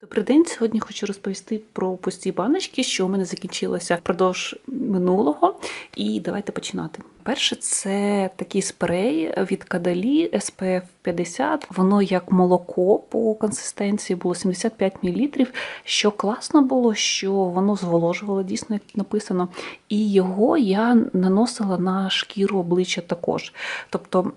Добрий день. Сьогодні хочу розповісти про пусті баночки, що у мене закінчилося впродовж минулого. І давайте починати. Перше, це такий спрей від Кадалі SPF 50. Воно як молоко по консистенції було 75 мл. Що класно було, що воно зволожувало, дійсно, як написано. І його я наносила на шкіру обличчя також. Тобто,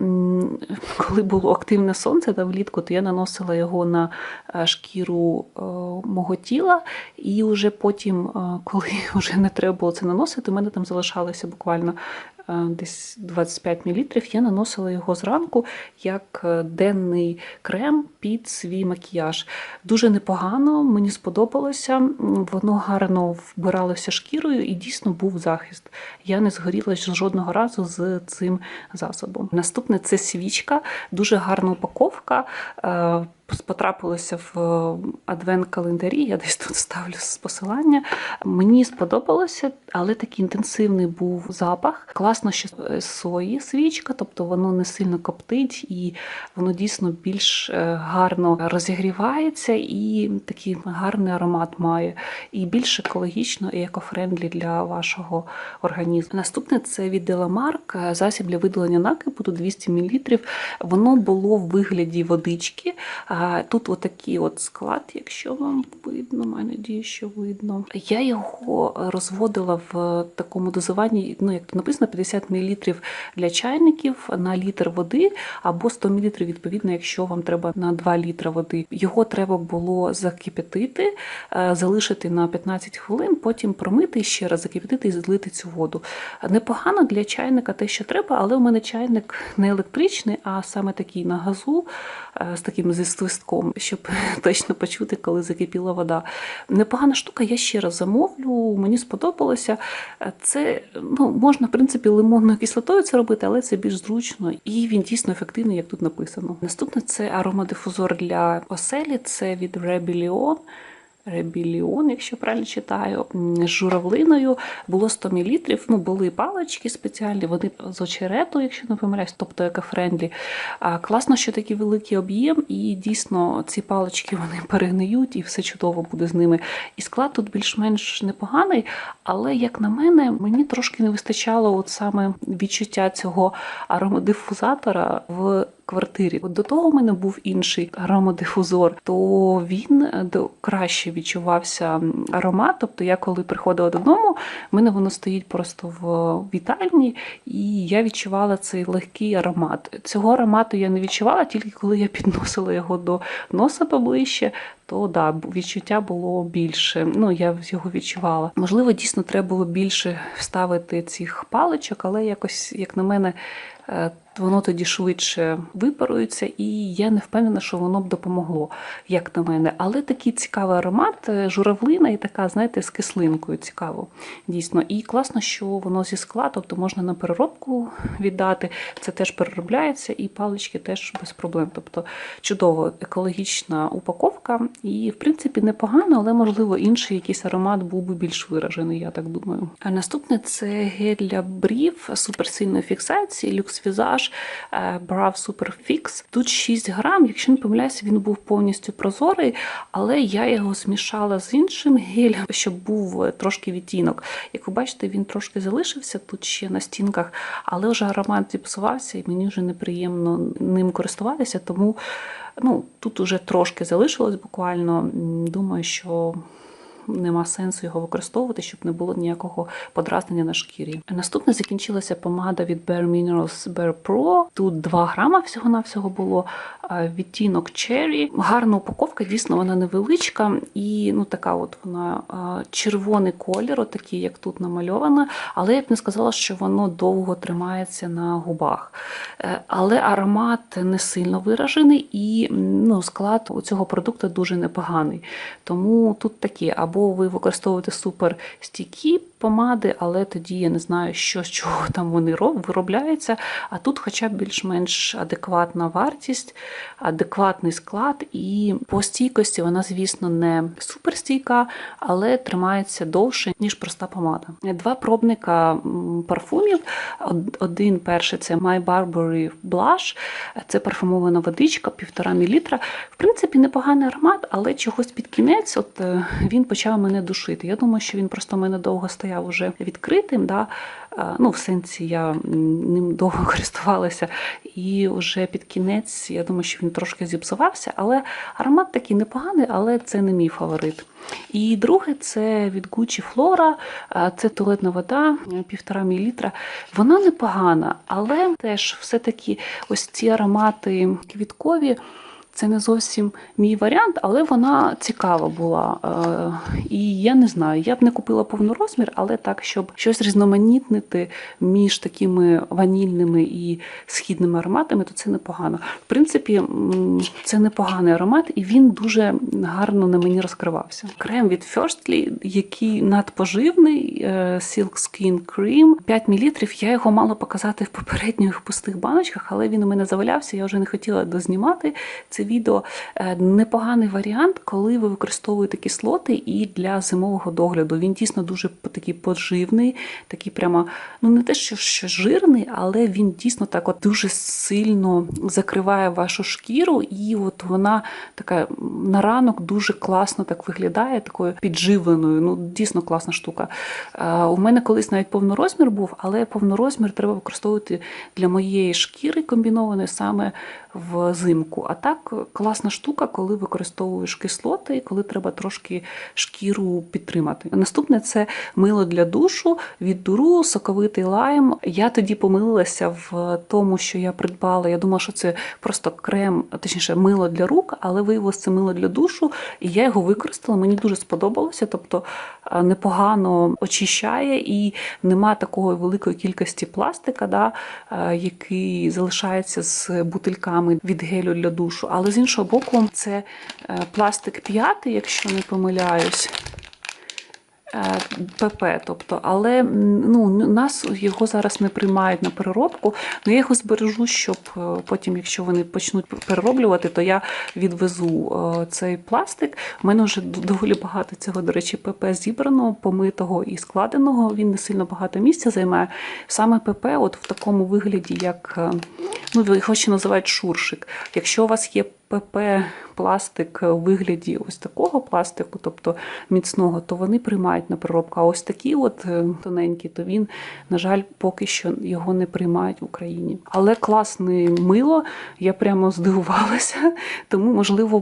коли було активне сонце та влітку, то я наносила його на е, шкіру е, мого тіла, і вже потім, е, коли вже не треба було це наносити, у мене там залишалося буквально десь 25 мл, я наносила його зранку як е, денний крем під свій макіяж. Дуже непогано, мені сподобалося. Воно гарно вбиралося шкірою і дійсно був захист. Я не згоріла жодного разу з цим засобом. Наступне це свічка, дуже гарна упаковка. Е, Потрапилося в адвент-календарі, я десь тут ставлю посилання. Мені сподобалося, але такий інтенсивний був запах. Класно, що сої свічка, тобто воно не сильно коптить і воно дійсно більш е, гарно розігрівається і такий гарний аромат має. І більш екологічно і екофрендлі для вашого організму. Наступне це від Delamark, засіб для видалення накипу, тут 200 мл. Воно було в вигляді водички. Тут отакий от склад, якщо вам видно, маю надію, що видно. Я його розводила в такому дозуванні, ну як написано, 50 мл для чайників на літр води, або 100 мл, відповідно, якщо вам треба на 2 літра води. Його треба було закип'ятити, е, залишити на 15 хвилин, потім промити ще раз закип'ятити і злити цю воду. Непогано для чайника те, що треба, але у мене чайник не електричний, а саме такий на газу е, з таким зі свистком, щоб точно почути, коли закипіла вода. Непогана штука, я ще раз замовлю, мені сподобалося. Це ну, можна, в принципі, лимонною кислотою це робити, але це більш зручно і він дійсно ефективний, як тут написано. Наступне це аромадифузор для оселі, це від Rebellion. Ребіліон, якщо правильно читаю, з журавлиною було 100 мл. Ну, були палички спеціальні, вони з очерету, якщо не помиляюсь, тобто екофрендлі. Класно, що такий великий об'єм, і дійсно ці палички вони перегниють, і все чудово буде з ними. І склад тут більш-менш непоганий, але, як на мене, мені трошки не вистачало от саме відчуття цього аромадифузатора в квартирі. От до того в мене був інший аромадифузор, то він е, краще відчувався аромат. Тобто я коли приходила додому, в мене воно стоїть просто в вітальні, і я відчувала цей легкий аромат. Цього аромату я не відчувала, тільки коли я підносила його до носа поближче. То да, відчуття було більше. Ну я його відчувала. Можливо, дійсно треба було більше вставити цих паличок, але якось, як на мене, е, воно тоді швидше випарується, і я не впевнена, що воно б допомогло, як на мене. Але такий цікавий аромат, е, журавлина і така, знаєте, з кислинкою цікаво. Дійсно. І класно, що воно зі скла, тобто можна на переробку віддати. Це теж переробляється, і палички теж без проблем. Тобто чудово, екологічна упаковка, і в принципі непогано, але можливо інший якийсь аромат був би більш виражений, я так думаю. А наступне це гель для брів суперсильної фіксації, люкс візаж Брав Super Fix. Тут 6 грам, якщо не помиляюся, він був повністю прозорий, але я його змішала з іншим гелем, щоб був трошки відтінок. Як ви бачите, він трошки залишився тут ще на стінках, але вже аромат зіпсувався, і мені вже неприємно ним користуватися, тому ну, тут уже трошки залишилось буквально. Думаю, що нема сенсу його використовувати, щоб не було ніякого подразнення на шкірі. Наступне закінчилася помада від Bare Minerals Bare Pro. Тут 2 грама всього-навсього було. Відтінок Cherry. Гарна упаковка, дійсно, вона невеличка і ну така от вона червоний колір, от такий, як тут намальовано. Але я б не сказала, що воно довго тримається на губах. Е, Але аромат не сильно виражений, і ну, склад у цього продукту дуже непоганий. Тому тут такі або або ви використовуєте супер стійкі помади, але тоді я не знаю, що з чого там вони виробляються. А тут, хоча б більш-менш адекватна вартість, адекватний склад, і по стійкості вона, звісно, не суперстійка, але тримається довше, ніж проста помада. Два пробника парфумів. Один перший це My Burberry Blush, це парфумована водичка, півтора мілітра. В принципі, непоганий аромат, але чогось під кінець от, е, він почав мене душити. Я думаю, що він просто мене довго стояв уже відкритим. Да? Ну, в сенсі я ним довго користувалася, і вже під кінець я думаю, що він трошки зіпсувався, але аромат такий непоганий, але це не мій фаворит. І друге це від Gucci Flora, це туалетна вода, е, півтора мілітра. Вона непогана, але теж все-таки ось ці аромати квіткові. Це не зовсім мій варіант, але вона цікава була. Е, І я не знаю, я б не купила повний розмір, але так, щоб щось різноманітнити між такими ванільними і східними ароматами, то це непогано. В принципі, це непоганий аромат, і він дуже гарно на мені розкривався. Крем від Firstly, який надпоживний, е, Silk Skin Cream, 5 мл. Я його мала показати в попередніх пустих баночках, але він у мене завалявся. Я вже не хотіла дознімати це відео. Е, Непоганий варіант, коли ви використовуєте кислоти і для зимового догляду. Він дійсно дуже такий поживний, такий прямо, ну не те, що, що жирний, але він дійсно так от дуже сильно закриває вашу шкіру, і от вона така на ранок дуже класно так виглядає, такою підживленою. Ну, дійсно класна штука. Е, У мене колись навіть повнорозмір був, але повнорозмір треба використовувати для моєї шкіри комбінованої саме взимку. А так класна штука, коли використовуєш кислоти, коли треба трошки шкіру підтримати. Наступне це мило для душу від дуру, соковитий лайм. Я тоді помилилася в тому, що я придбала. Я думала, що це просто крем, точніше, мило для рук, але виявилося це мило для душу, і я його використала. Мені дуже сподобалося. Тобто непогано очищає і нема такої великої кількості пластика, да, який залишається з бутильками від гелю для душу. Але з іншого боку, це е, пластик п'ятий, якщо не помиляюсь. Е, ПП, тобто, але ну, нас його зараз не приймають на переробку. Ну я його збережу, щоб е, потім, якщо вони почнуть перероблювати, то я відвезу е, цей пластик. У мене вже доволі багато цього, до речі, ПП зібрано, помитого і складеного. Він не сильно багато місця займає. Саме ПП, от в такому вигляді, як ну, його ще називають шуршик. Якщо у вас є ПП пластик у вигляді ось такого пластику, тобто міцного, то вони приймають на переробку. А ось такі от е, тоненькі, то він, на жаль, поки що його не приймають в Україні. Але класне мило, я прямо здивувалася, тому, можливо,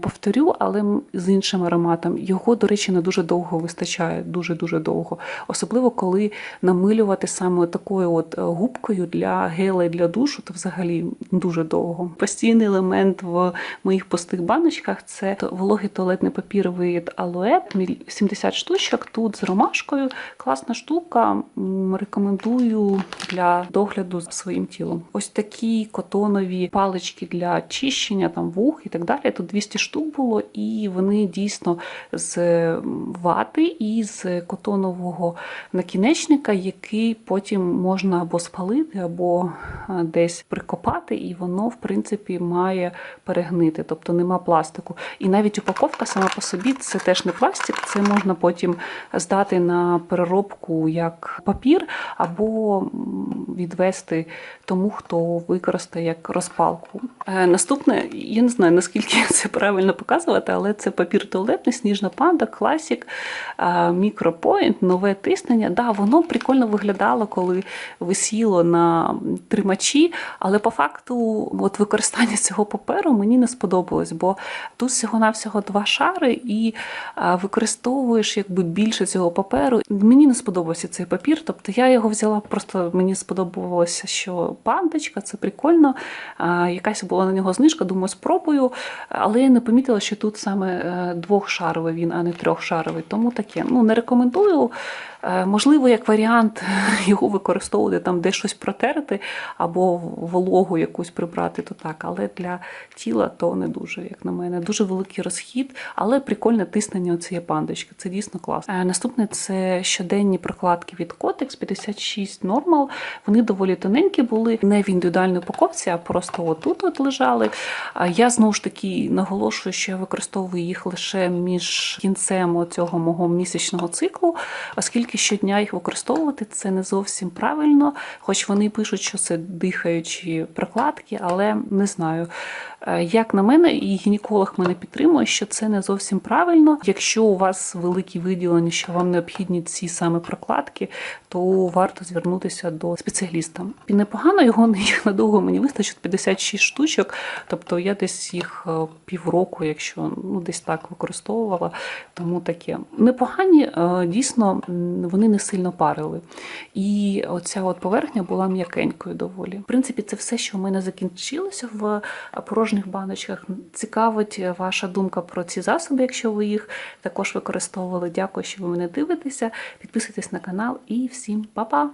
повторю, але з іншим ароматом. Його, до речі, не дуже довго вистачає, дуже-дуже довго. Особливо, коли намилювати саме такою от е, губкою для гелей для душу, то взагалі дуже довго. Постійний елемент в моїх пустих баночках це вологий туалетний папір від міль- 70 штучок. Тут з ромашкою. Класна штука. Рекомендую для догляду за своїм тілом. Ось такі котонові палички для чищення, там вух і так далі. Тут 200 штук було, і вони дійсно з вати і з котонового накінечника, який потім можна або спалити, або е, десь прикопати, і воно, в принципі, має перегнити, тобто нема пластику. І навіть упаковка сама по собі це теж не пластик, це можна потім здати на переробку як папір, або відвести тому, хто використає як розпалку. Е, Наступне, я не знаю наскільки це правильно показувати, але це папір туалетний, сніжна панда, класік, мікропоінт, нове тиснення. Да, воно прикольно виглядало, коли висіло на тримачі, але по факту от використання цього паперу мені не сподобалось, бо тут всього-навсього два шари, і використовуєш якби більше цього паперу. Мені не сподобався цей папір, тобто я його взяла, просто мені сподобалося, що пандочка, це прикольно. Якась була була на нього знижка, думаю, спробую, але я не помітила, що тут саме е, двохшаровий він, а не трьохшаровий. Тому таке. Ну, не рекомендую. Е, Можливо, як варіант його використовувати там, де щось протерти або вологу якусь прибрати, то так. Але для тіла то не дуже, як на мене. Дуже великий розхід, але прикольне тиснення цієї пандочки. Це дійсно класно. Е, Наступне це щоденні прокладки від Kotex 56 Normal. Вони доволі тоненькі були, не в індивідуальній упаковці, а просто отут от лежали. Я знову ж таки наголошую, що я використовую їх лише між кінцем цього мого місячного циклу, оскільки щодня їх використовувати це не зовсім правильно, хоч вони пишуть, що це дихаючі прокладки, але не знаю. Е, Як на мене, і гінеколог мене підтримує, що це не зовсім правильно. Якщо у вас великі виділення, що вам необхідні ці саме прокладки, то варто звернутися до спеціаліста. І непогано його надовго мені вистачить 56 штучок. Тобто я десь їх е, півроку, якщо ну десь так використовувала. Тому таке непогані, е, дійсно вони не сильно парили. І оця от поверхня була м'якенькою доволі. В принципі, це все, що в мене закінчилося в порожніх баночках. Цікавить ваша думка про ці засоби, якщо ви їх також використовували. Дякую, що ви мене дивитеся. Підписуйтесь на канал і всім па-па!